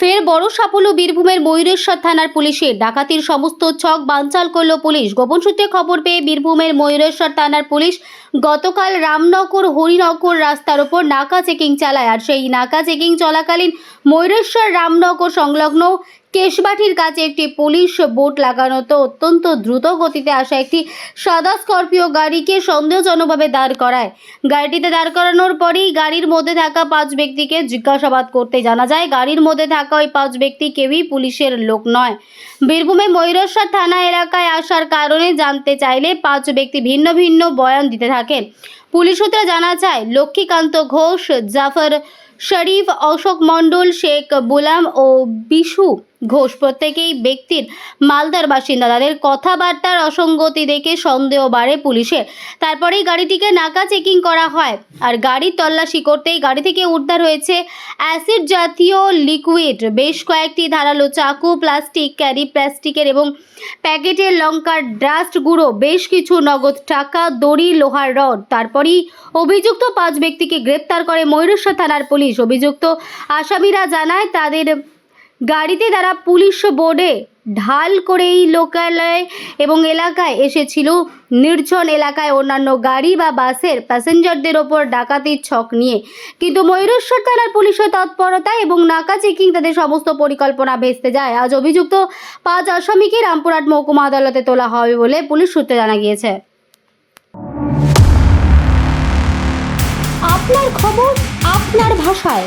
ফের বড় সাফল্য বীরভূমের ময়ূরেশ্বর থানার পুলিশের ডাকাতির সমস্ত ছক বানচাল করল পুলিশ। গোপন সূত্রে খবর পেয়ে বীরভূমের ময়ূরেশ্বর থানার পুলিশ গতকাল রামনগর, হরিনগর রাস্তার ওপর নাকা চেকিং চালায়। আর সেই নাকা চেকিং চলাকালীন ময়ূরেশ্বর রামনগর সংলগ্ন কেশবাটির কাছে একটি পুলিশ বোট লাগানোতে অত্যন্ত দ্রুত গতিতে আসা একটি সাদা স্করপিও গাড়িকে সন্দেহজনকভাবে দাঁড় করায়। গাড়িটিতে দাঁড় করানোর পরেই গাড়ির মধ্যে থাকা পাঁচ ব্যক্তিকে জিজ্ঞাসাবাদ করতে জানা যায়, গাড়ির মধ্যে থাকা ওই পাঁচ ব্যক্তি কেউই পুলিশের লোক নয়। বীরভূমে ময়ূরেশ্বর থানা এলাকায় আসার কারণে জানতে চাইলে পাঁচ ব্যক্তি ভিন্ন ভিন্ন বয়ান দিতে থাকেন। পুলিশ সূত্রে জানা যায়, লক্ষ্মীকান্ত ঘোষ, জাফর শরীফ, অশোক মণ্ডল, শেখ বুলাম ও বিশু ঘোষ প্রত্যেকেই ব্যক্তির মালদার বাসিন্দা। তাদের কথাবার্তার অসঙ্গতি দেখে সন্দেহ বাড়ে পুলিশের। তারপরেই গাড়িটিকে নাকা চেকিং করা হয় আর গাড়ির তল্লাশি করতেই গাড়ি থেকে উদ্ধার হয়েছে অ্যাসিড জাতীয় লিকুইড। বেশ কয়েকটি ধারালো চাকু, প্লাস্টিক, ক্যারি প্লাস্টিকের এবং প্যাকেটের লঙ্কার ডাস্ট গুঁড়ো বেশ কিছু নগদ টাকা, দড়ি, লোহার রড তারপরই অভিযুক্ত পাঁচ ব্যক্তিকে গ্রেপ্তার করে ময়ূরেশ্বর থানার পুলিশ। অভিযুক্ত আসামিরা জানায়, তাদের গাড়িতে তারা পুলিশ বোর্ডে ঢাল করে এই লোকালয় এবং এলাকায় এসেছিল। নির্জন এলাকায় অন্যান্য গাড়ি বা বাসের প্যাসেঞ্জারদের ওপর ডাকাতির ছক নিয়ে। কিন্তু ময়ূরেশ্বর থানার পুলিশের তৎপরতা এবং নাকা চেকিং তাদের সমস্ত পরিকল্পনা ভেস্তে যায়। আজ অভিযুক্ত পাঁচ আসামিকে রামপুরহাট মহকুমা আদালতে তোলা হবে বলে পুলিশ সূত্রে জানা গিয়েছে। আপনার খবর আপনার ভাষায়।